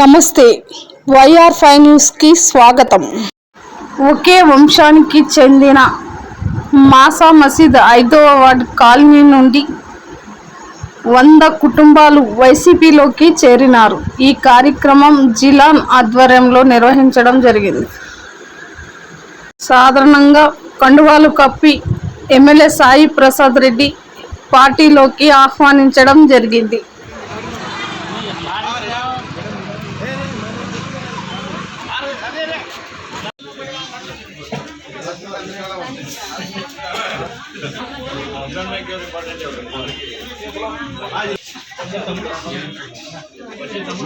నమస్తే. YR five న్యూస్కి స్వాగతం. ఒకే వంశానికి చెందిన మాసా మసీద్ ఐదవ వార్డ్ కాలనీ నుండి వంద కుటుంబాలు వైసీపీలోకి చేరినారు. ఈ కార్యక్రమం జిలాన్ ఆధ్వర్యంలో నిర్వహించడం జరిగింది. సాధారణంగా కండువాలు కప్పి ఎమ్మెల్యే సాయి ప్రసాద్ రెడ్డి పార్టీలోకి ఆహ్వానించడం జరిగింది.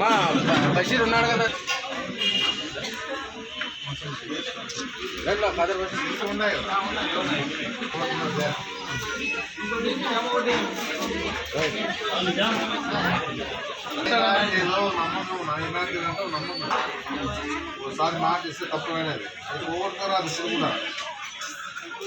మా బషీర్ ఉన్నాడు కదా. రండి, ఒకసారి మాట ఇస్తే తప్పైనది అది ఓవర్కర్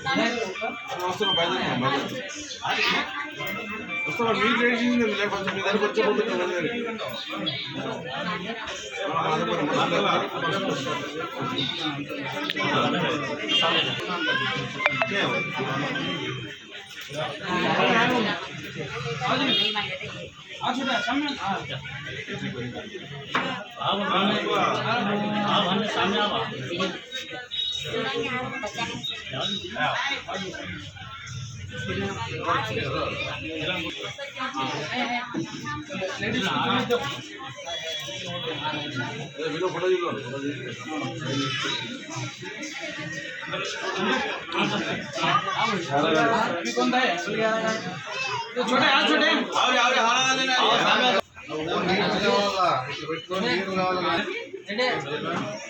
కూడా మనం వర్షించి ఆయన ఎంత బాధపడడం తెలుసా కానీ లేకపోయినా మా బాధ నేను పడతా వస్తున్నాం బయలుదేరుతున్నాం బయలుదేరుతున్నాం వస్తున్నాం మీరు చేసింది లేకపోతే మీ దగ్గరికి వచ్చే ముందు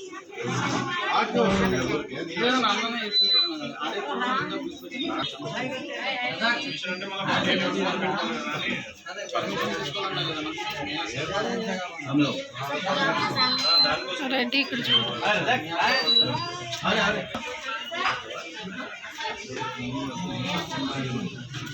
पीछे जाने को नहीं तुम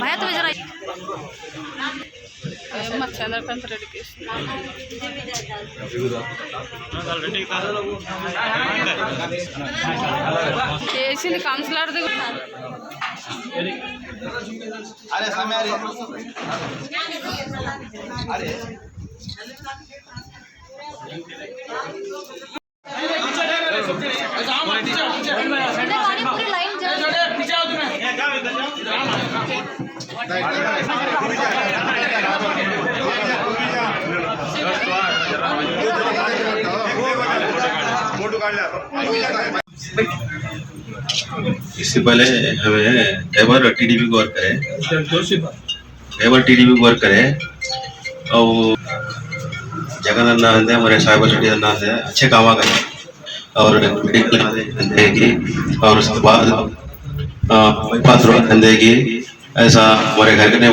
भैया तुम्हें जरा ఏమ్మా చంద్రకాంత్ రెడ్డికి చేసింది కౌన్సిలర్ది కూడా अरे समय अरे अरे पूरी लाइन इससे पहले हमें ड्राइवर टीडीपी को वर्क करें। ड्राइवर टीडीपी को वर्क करें। और जगह धंधा है, हमारे साइबर सिटी धंधा है, अच्छे काम आ गए। और और सब पात्र देगी। ऐसा हमारे घर ने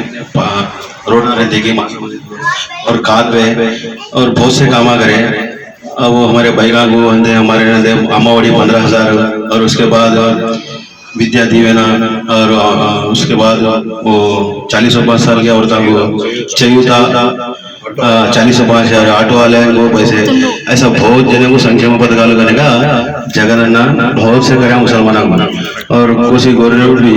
रोना देगी और खाद वे और बहुत से काम करे। अब वो हमारे भाई का हंदे हमारे हंदे अमावड़ी पंद्रह हज़ार। और उसके बाद विद्या दीवेना, और उसके बाद वो चालीस सौ पाँच साल की औरत चयुता चालीस सौ पाँच हज़ार, ऑटो वाले वो पैसे। ऐसा बहुत जने को संख्या में पदकालू करने जगह जगन बहुत से करें मुसलमान को और कोसी गवर्नमेंट भी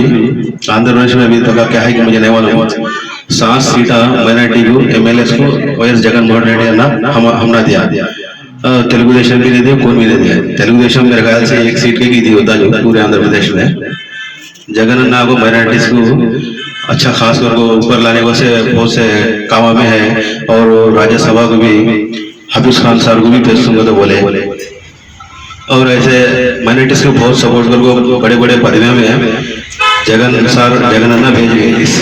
आंध्र प्रदेश में अभी तक का क्या है कि मुझे नहीं मालूम। सात सीटा माइनॉरिटी को एमएलएस को जगन जगनमोहन रेड्डी ने हम हमने दिया। तेलुगु देशम भी नहीं दिया, कौन भी नहीं दिया। तेलुगु देशम मेरे ख्याल से एक सीट के की दी होता जो पूरे आंध्र प्रदेश में। जगन अन्ना को माइनॉरिटीज को अच्छा खास तौर को ऊपर लाने से बहुत से कामा में है और राज्यसभा को भी, हफीज खान साहब को भी पेश तो बोले। और ऐसे माइनॉरिटीज को बहुत सपोर्ट कर बड़े बड़े पदवियों में है। जगन सर जगन अन्ना भेज गए इस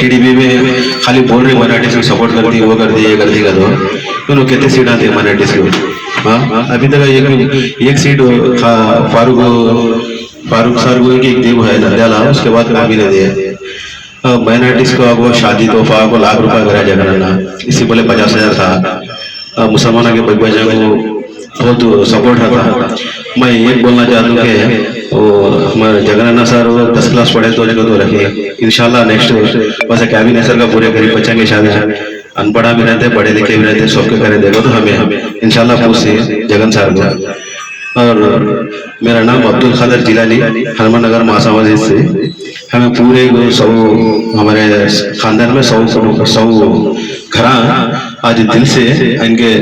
टीडीपी में खाली बोल रही माइनॉरिटीज को सपोर्ट कर दी वो कर दी ये कर दी कर दो उन्होंने कितने सीट आती है माइनॉरिटीज को? हाँ? अभी तक एक एक सीट फारूक फारूक सर को एक देव है नंद्याला उसके बाद काफ़ी दे दिए। माइनॉरिटीज को आपको शादी, तोहफा को लाख रुपया करा जगन अन्ना इससे पहले पचास हज़ार था। मुसलमानों के बच्चों बहुत सपोर्ट था। मैं ये बोलना चाहता हूँ कि वो हमारे जगन अन्ना सर वो दस क्लास पढ़े तो जगह तो रखे इंशाल्लाह नेक्स्ट वैसे कैबिनेट सर का पूरे गरीब बच्चा के शादी अनपढ़ा भी रहते, पढ़े लिखे भी रहते, सबके करे देखो तो हमें। इंशाल्लाह पूछते जगन सर को। और मेरा नाम अब्दुल खादर जिलानी, हनुमान नगर मासा मस्जिद से। हमें पूरे सौ हमारे खानदान में सौ सौ घरा आज दिल से इनके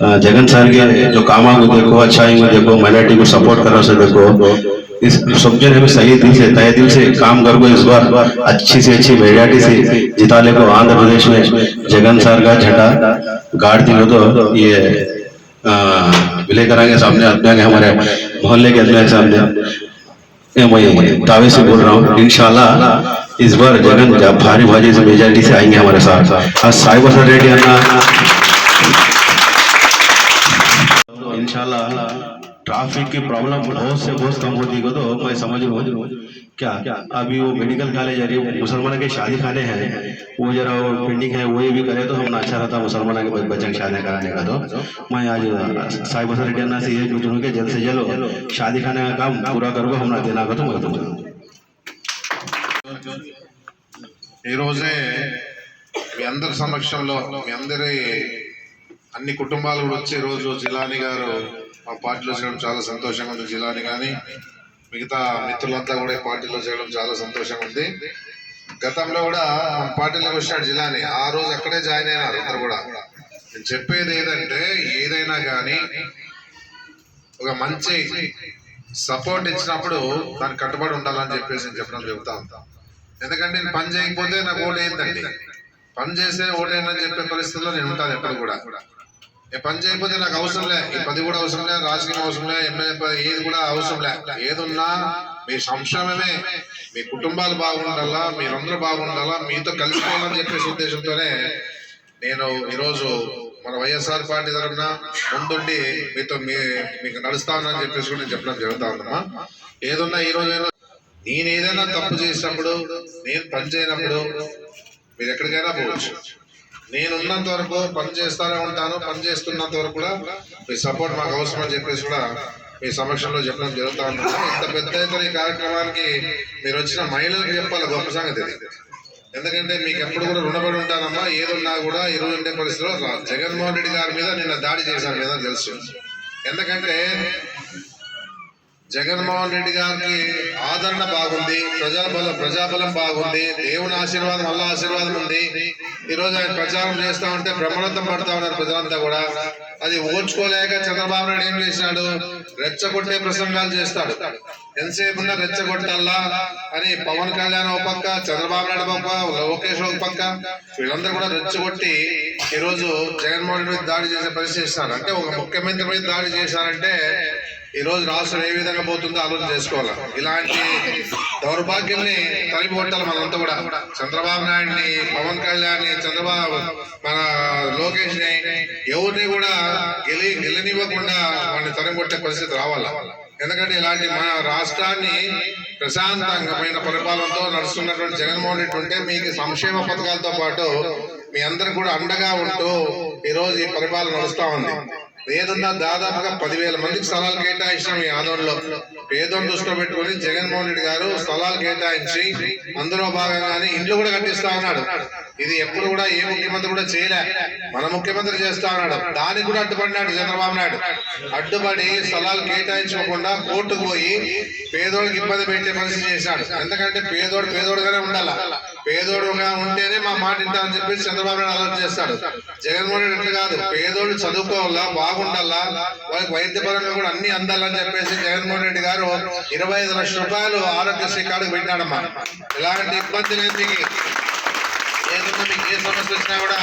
जगन सर के जो कामा को देखो अच्छाई को देखो माइनॉरिटी को सपोर्ट करो से देखो। इस जन हमें सही दिल से तय दिल से काम कर को इस बार अच्छी से अच्छी मेजॉरिटी से जिता ले को आंध्र प्रदेश में। जगन सर का झंडा गाड़ दिलो तो ये विलय कराएँगे सामने आगे हमारे मोहल्ले के अंदर सामने। मैं दावे से बोल रहा हूँ, इंशाल्लाह इस बार जगन भारी भारी से मेजॉरिटी से आएँगे हमारे साथ। आज साई बसर रेड्डी अन्ना इंशाल्लाह ट्रैफिक की प्रॉब्लम बहुत से बहुत कम होती है तो मैं समझ लूँ क्या अभी वो मेडिकल कॉलेज है मुसलमान के शादी खाने हैं वो जरा वो पेंडिंग है वो भी करे तो हम अच्छा रहता मुसलमान के बच्चे की शादी कराने का तो मैं आज साई बसर रेड्डी अन्ना से ये पूछूँ कि जल्द से जल्द शादी खाने का काम पूरा करो हमारा देना का तो मैं तो ఈరోజే మీ అందరి సమక్షంలో మీ అందరి అన్ని కుటుంబాలు కూడా వచ్చి రోజు జిలాని గారు మా పార్టీలో చేయడం చాలా సంతోషంగా ఉంది. జిలాని కానీ మిగతా మిత్రులంతా కూడా ఈ పార్టీలో చేయడం చాలా సంతోషంగా ఉంది. గతంలో కూడా పార్టీలోకి వచ్చాడు జిలాని. ఆ రోజు అక్కడే జాయిన్ అయినారు అందరు కూడా. నేను చెప్పేది ఏదంటే ఏదైనా కానీ ఒక మంచి సపోర్ట్ ఇచ్చినప్పుడు దానికి కట్టుబడి ఉండాలని చెప్పేసి నేను చెప్పడం చెబుతా ఉంటాను ఎందుకంటే నేను పని చేయకపోతే నాకు ఓటు ఏంటండి పని చేస్తే ఓటేనని చెప్పే పరిస్థితుల్లో నేను ఉంటాను ఎప్పుడు కూడా. పని చేయకపోతే నాకు అవసరం లే. ఈ పది కూడా అవసరం లే రాజకీయం అవసరం లే ఎమ్మెల్యే ఏది కూడా అవసరం లే. ఏదున్నా మీ సంక్షేమమే. మీ కుటుంబాలు బాగుండాలా మీరందరూ బాగుండాలా మీతో కలిసిపోవాలని చెప్పేసి ఉద్దేశంతోనే నేను ఈరోజు మన వైఎస్ఆర్ పార్టీ తరఫున ముందుండి మీతో మీ మీకు నడుస్తా ఉన్నానని చెప్పేసి కూడా నేను చెప్పడం జరుగుతా ఉందమ్మా. ఏదున్నా ఈ రోజు నేను ఏదైనా తప్పు చేసినప్పుడు నేను పని చేయనప్పుడు మీరు ఎక్కడికైనా పోవచ్చు. నేనున్నంత వరకు పని చేస్తానే ఉంటాను పని చేస్తున్నంత వరకు కూడా మీ సపోర్ట్ మాకు అవసరం అని చెప్పేసి కూడా మీ సమక్షంలో చెప్పడం జరుగుతూ ఉంటుంది. ఇంత పెద్ద ఎత్తున ఈ కార్యక్రమానికి మీరు వచ్చిన మహిళలకు చెప్పాలి గొప్ప సంగతి ఎందుకంటే మీకు ఎప్పుడు కూడా రుణపడి ఉంటానమ్మా ఏదున్నా కూడా ఈ ఉండే పరిస్థితిలో జగన్మోహన్ రెడ్డి గారి మీద నిన్న దాడి చేశారు మీద తెలుసు. ఎందుకంటే జగన్మోహన్ రెడ్డి గారికి ఆదరణ బాగుంది ప్రజాబలం ప్రజాబలం బాగుంది దేవుని ఆశీర్వాదం అల్లా ఆశీర్వాదం ఉంది. ఈ రోజు ఆయన ప్రచారం చేస్తా ఉంటే బ్రహ్మరథం పడతా ఉన్నారు ప్రజలంతా కూడా. అది ఓర్చుకోలేక చంద్రబాబు నాయుడు ఏం చేసినాడు? రెచ్చగొట్టే ప్రసంగాలు చేస్తాడు. ఎంతసేపు ఉన్నా రెచ్చగొట్టాలా? అని పవన్ కళ్యాణ్ ఒక పక్క చంద్రబాబు నాయుడు ఒక పక్క లోకేష్ ఒక పక్క వీళ్ళందరూ కూడా రెచ్చగొట్టి ఈరోజు జగన్మోహన్ రెడ్డి దాడి చేసే పరిస్థితి అంటే ఒక ముఖ్యమంత్రి మీద దాడి చేశారంటే ఈ రోజు రాష్ట్రం ఏ విధంగా పోతుందో ఆలోచన చేసుకోవాలి? ఇలాంటి దౌర్భాగ్యాన్ని తరిమి కొట్టాలి మనంతా కూడా. చంద్రబాబు నాయుడిని పవన్ కళ్యాణ్ చంద్రబాబు మన లోకేష్ని ఎవరిని కూడా గెలి గెలనివ్వకుండా వాడిని తరిమి కొట్టే పరిస్థితి రావాలా? ఎందుకంటే ఇలాంటి మన రాష్ట్రాన్ని ప్రశాంతమైన పరిపాలనతో నడుస్తున్నటువంటి జగన్మోహన్ రెడ్డి ఉంటే మీకు సంక్షేమ పథకాలతో పాటు మీ అందరికి కూడా అండగా ఉంటూ ఈరోజు ఈ పరిపాలన నడుస్తూ ఉంది. లేదన్నా దాదాపుగా పదివేల మందికి స్థలాలు కేటాయించినాం ఈ ఆందోళనలో. పేదోని దృష్టిలో పెట్టుకొని జగన్మోహన్ రెడ్డి గారు స్థలాలు కేటాయించి అందులో భాగంగానే ఇండ్లు కూడా కట్టిస్తా ఉన్నాడు. ఇది ఎప్పుడు కూడా ఏ ముఖ్యమంత్రి కూడా చేయలే. మన ముఖ్యమంత్రి చేస్తా ఉన్నాడు. దానికి కూడా అడ్డుపడినాడు చంద్రబాబు నాయుడు. అడ్డుపడి స్థలాలు కేటాయించుకోకుండా కోర్టుకు పోయి పేదోడికి ఇబ్బంది పెట్టే పరిస్థితి చేశాడు. ఎందుకంటే పేదోడు పేదోడుగానే ఉండాలి. పేదోడుగా ఉంటేనే మా మాట అని చెప్పేసి చంద్రబాబు నాయుడు ఆలోచన చేస్తాడు. జగన్మోహన్ రెడ్డి ఎట్లా కాదు పేదోళ్ళు చదువుకోవాలా బాగుండాలా వాళ్ళకి వైద్యపరంగా కూడా అన్ని అందాలని చెప్పేసి జగన్మోహన్ రెడ్డి గారు ఇరవై ఐదు లక్షల రూపాయలు ఆరోగ్యశ్రీ కార్డు పెట్టినాడమ్మా. ఎలాంటి ఇబ్బంది లేదు మీకు. ఏ సమస్య వచ్చినా కూడా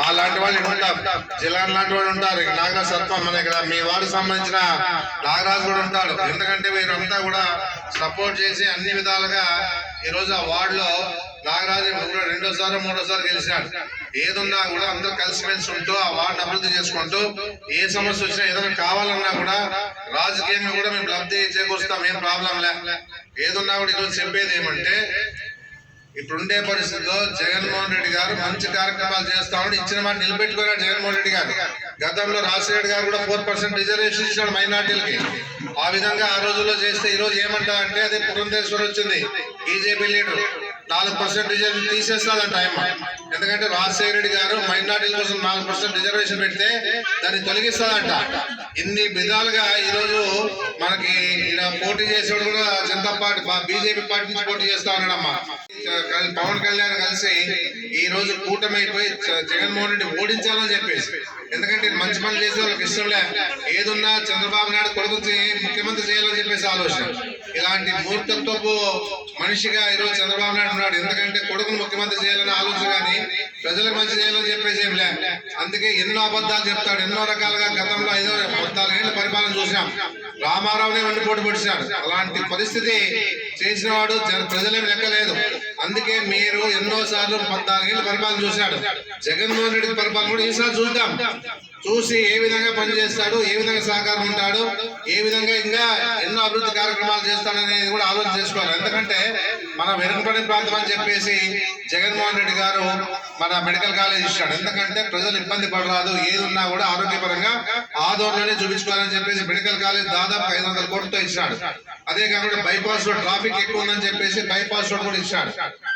మా లాంటి వాళ్ళు ఇక్కడ ఉంటాం జిల్లాన్ లాంటి వాళ్ళు ఉంటారు. నాగరాజ్ సర్పం మన ఇక్కడ మీ వారికి సంబంధించిన నాగరాజు కూడా ఉంటాడు. ఎందుకంటే వీరంతా కూడా సపోర్ట్ చేసి అన్ని విధాలుగా ఈ రోజు ఆ వార్డులో నాగరాజు మూడో రెండోసారి మూడోసారి గెలిచినాడు. ఏదున్నా కూడా అందరూ కలిసిమెలిసి ఉంటూ ఆ వార్డు అభివృద్ధి చేసుకుంటూ ఏ సమస్య వచ్చినా ఏదైనా కావాలన్నా కూడా రాజకీయంగా కూడా మేము లబ్ధి చేకూరుస్తాం ఏం ప్రాబ్లం లే. ఏదున్నా కూడా ఈరోజు చెప్పేది ఏమంటే ఇప్పుడుండే పరిస్థితుల్లో జగన్మోహన్ రెడ్డి గారు మంచి కార్యక్రమాలు చేస్తామని ఇచ్చిన మాట నిలబెట్టుకున్నాడు జగన్మోహన్ రెడ్డి గారు. గతంలో రాజశేఖర్ గారు కూడా ఫోర్ పర్సెంట్ రిజర్వేషన్ ఇచ్చినాడు మైనార్టీలకి. ఆ విధంగా ఆ రోజుల్లో చేస్తే ఈ రోజు ఏమంటా అంటే అదే పురంధేశ్వర్ వచ్చింది బీజేపీ లీడర్. నాలుగు పర్సెంట్ రిజర్వేషన్ తీసేస్తాదంట ఆయన ఎందుకంటే రాజశేఖర రెడ్డి గారు మైనార్టీల కోసం నాలుగు పర్సెంట్ రిజర్వేషన్ పెడితే దాన్ని తొలగిస్తాదంట ఇన్ని విధాలుగా ఈ రోజు మనకి ఇలా పోటీ చేసేవాడు కూడా జనతా పార్టీ బీజేపీ పార్టీ నుంచి పోటీ చేస్తా ఉన్నాడమ్మా. పవన్ కళ్యాణ్ కలిసి ఈ రోజు కూటమైపోయి జగన్మోహన్ రెడ్డి ఓడించాలని చెప్పేసి. ఎందుకంటే ఇది మంచి పనులు చేసే వాళ్ళకి ఇష్టంలే ఏదున్నా చంద్రబాబు నాయుడు కొడుకు ముఖ్యమంత్రి చేయాలని చెప్పేసి ఆలోచన. ఇలాంటి మూర్ఖత్వపు మనిషిగా ఈ రోజు చంద్రబాబు నాయుడు ఉన్నాడు. ఎందుకంటే కొడుకును ముఖ్యమంత్రి చేయాలని ఆలోచన కానీ ప్రజలకు మంచి చేయాలని చెప్పేసి ఏం లే. అందుకే ఎన్నో అబద్ధాలు చెప్తాడు. ఎన్నో రకాలుగా గతంలో ఐదో పద్నాలుగేళ్ళ పరిపాలన చూసినాం. రామారావునే వండి పోటీ పొడిచాడు అలాంటి పరిస్థితి చేసిన వాడు ప్రజలేం లెక్కలేదు. అందుకే మీరు ఎన్నో సార్లు పద్నాలుగేళ్ళ పరిపాలన చూశాడు జగన్మోహన్ రెడ్డి పరిపాలన కూడా ఈసారి చూద్దాం. చూసి ఏ విధంగా పనిచేస్తాడు ఏ విధంగా సహకారం ఉంటాడు ఏ విధంగా ఇంకా ఎన్నో అభివృద్ధి కార్యక్రమాలు చేస్తాడనేది కూడా ఆలోచన చేసుకోవాలి. ఎందుకంటే మన వెనుకబడిన ప్రాంతం అని చెప్పేసి జగన్మోహన్ రెడ్డి గారు మన మెడికల్ కాలేజ్ ఇచ్చాడు. ఎందుకంటే ప్రజలు ఇబ్బంది పడరాదు ఏది ఉన్నా కూడా ఆరోగ్యపరంగా ఆదోళనలోనే చూపించుకోవాలని చెప్పేసి మెడికల్ కాలేజ్ దాదాపు ఐదు వందల కోట్లతో ఇచ్చాడు. అదే కాకుండా బైపాస్ రోడ్ ట్రాఫిక్ ఎక్కువ ఉందని చెప్పేసి బైపాస్ రోడ్ కూడా ఇచ్చాడు.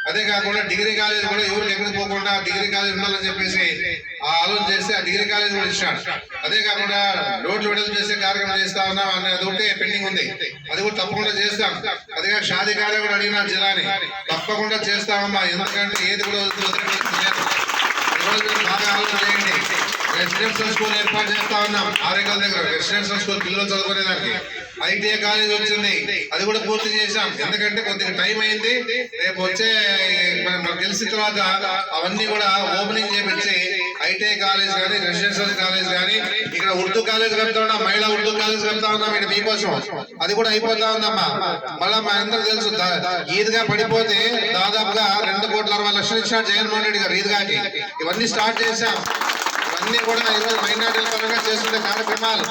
అదే కాకుండా డిగ్రీ కాలేజ్ కూడా ఎవరు ఎక్కడికి పోకుండా డిగ్రీ కాలేజ్ ఉండాలని చెప్పేసి ఆ ఆలోచన చేస్తే ఆ డిగ్రీ కాలేజ్ కూడా ఇచ్చాడు. అదే కాకుండా రోడ్లు విడుదల చేసే కార్యక్రమం చేస్తా ఉన్నాం అని అది ఒకటే పెండింగ్ ఉంది. అది కూడా తప్పకుండా చేస్తాం. అదే కాక షాదీ కార్య కూడా అడిగినాడు జిల్లాని తప్పకుండా చేస్తామమ్మా ఎందుకంటే ఏది కూడా రోజు బాగా ఆలోచన చేయండి. రెసిడెన్షియల్ స్కూల్ ఏర్పాటు చేస్తా ఉన్నాం. ఆరేకల్ దగ్గర రెసిడెన్షియల్ స్కూల్ పిల్లలు చదువుకునే దానికి. ఐటీఐ కాలేజ్ వచ్చింది. అది కూడా పూర్తి చేశాం. ఎందుకంటే కొద్దిగా టైం అయింది. రేపు వచ్చే మనకు తెలిసిన తర్వాత అవన్నీ కూడా ఓపెనింగ్ చేపించి ఐటీఐ కాలేజ్ కానీ రెసిడెన్షియల్ కాలేజ్ కానీ ఇక్కడ ఉర్దూ కాలేజ్ కడతా ఉన్నాం. మహిళా ఉర్దూ కాలేజ్ కడతా ఉన్నాం ఇక్కడ మీకోసం అది కూడా అయిపోతా ఉందమ్మా. మళ్ళా మా అందరూ తెలుసు ఈద్గా పడిపోతే దాదాపుగా రెండు కోట్ల అరవై లక్షలు ఇచ్చాడు జగన్మోహన్ రెడ్డి గారు ఈద్గాకి. ఇవన్నీ స్టార్ట్ చేశాం. అన్ని కూడా ఈరోజు మైనార్టీల పరంగా చేస్తున్న కార్యక్రమాలు.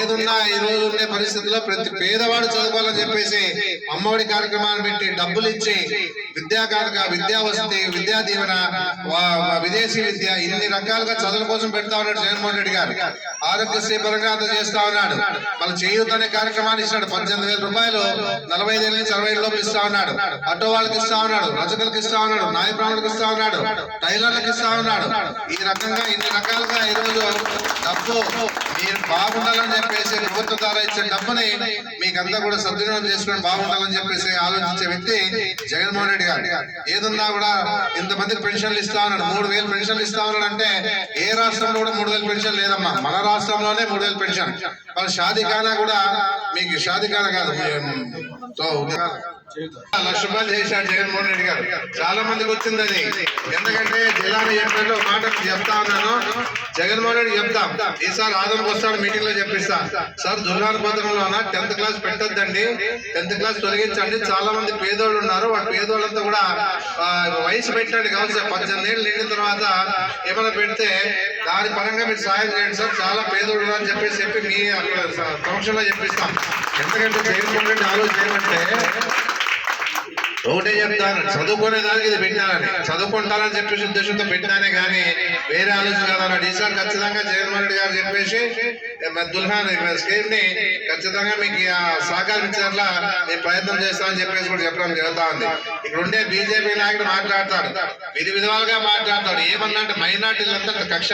ఏదున్నా ఈ రోజు ఉండే పరిస్థితుల్లో ప్రతి పేదవాడు చదువుకోవాలని చెప్పేసి అమ్మఒడి కార్యక్రమాలు పెట్టి డబ్బులు ఇచ్చి విద్యా కార్య విద్యా వసతి విద్యా దీవెన వా- విదేశీ విద్య ఇన్ని రకాలుగా చదువుల కోసం పెడతా ఉన్నాడు జగన్మోహన్ రెడ్డి గారు. ఆరోగ్యశ్రీ పరంగా అంత చేస్తా ఉన్నాడు. వాళ్ళు చేయూత అనే కార్యక్రమాన్ని ఇస్తున్నాడు పద్దెనిమిది వేల రూపాయలు నలభై ఐదు నుంచి అరవై లోపు ఇస్తా ఉన్నాడు. ఆటో వాళ్ళకి ఇస్తా ఉన్నాడు. రజకులకు ఇస్తా ఉన్నాడు. నాయ బ్రాహ్మణులకు ఇస్తా ఉన్నాడు. టైలర్లకు ఇస్తా ఉన్నాడు. ఈ రకంగా ఇన్ని రకాలుగా ఈ ఈరోజు డబ్బు మీరు బాగుండాలని చెప్పేసి ప్రభుత్వం ద్వారా ఇచ్చే డబ్బుని మీకంతా కూడా సద్వినియోగం చేసుకుని బాగుండాలని చెప్పేసి ఆలోచించే వ్యక్తి జగన్మోహన్ రెడ్డి గారు. ఏదున్నా కూడా ఇంతమందికి పెన్షన్లు ఇస్తా ఉన్నాడు. మూడు వేలు పెన్షన్లు ఇస్తా ఉన్నాడు అంటే ఏ రాష్ట్రంలో కూడా మూడు వేలు పెన్షన్ లేదమ్మా. మన రాష్ట్రంలోనే మూడు వేలు పెన్షన్. వాళ్ళు షాదీ ఖానా కూడా మీకు షాదీ ఖానా కాదు. లక్ష రూపాయలు చేశాడు జగన్మోహన్ రెడ్డి గారు. చాలా మందికి వచ్చింది అది. ఎందుకంటే జిల్లాని చెప్పినట్లు ఒక మాట చెప్తా ఉన్నాను జగన్మోహన్ రెడ్డి చెప్తాం. ఈసారి ఆదరణకు వస్తాడు మీటింగ్లో చెప్పిస్తా. సార్ దుర్గాన పథకంలోన టెన్త్ క్లాస్ పెట్టొద్దండి. టెన్త్ క్లాస్ తొలగించండి. చాలా మంది పేదోళ్ళు ఉన్నారు. వాళ్ళ పేదోళ్ళంతా కూడా వయసు పెట్టండి కావచ్చు. సార్ పద్దెనిమిది ఏళ్ళు నిండిన తర్వాత ఏమైనా పెడితే దాని పరంగా మీరు సాయం చేయండి సార్. చాలా పేదోళ్ళు అని చెప్పేసి చెప్పి మీ అక్కడ సమక్షంలో చెప్పిస్తాం. ఎందుకంటే జగన్మోహన్ రెడ్డి ఆలోచన ఏమంటే ఒకటే చెప్తాను. చదువుకునే దానికి ఇది పెట్టినానని చదువుకుంటానని చెప్పేసి ఉద్దేశంతో పెట్టినానే కానీ వేరే ఆలోచన కాదన్నాడు ఈసారి ఖచ్చితంగా జగన్మోహన్ రెడ్డి గారు చెప్పేసి దుల్హాన్ స్కీమ్ని ఖచ్చితంగా మీకు ఆ సహకరించేట్లా ప్రయత్నం చేస్తానని చెప్పేసి కూడా చెప్పడం జరుగుతా ఉంది. ఇక్కడ ఉండే బీజేపీ నాయకుడు మాట్లాడతాడు. విధి విధాలుగా మాట్లాడతాడు. ఏమన్నా అంటే మైనార్టీలంతా కక్ష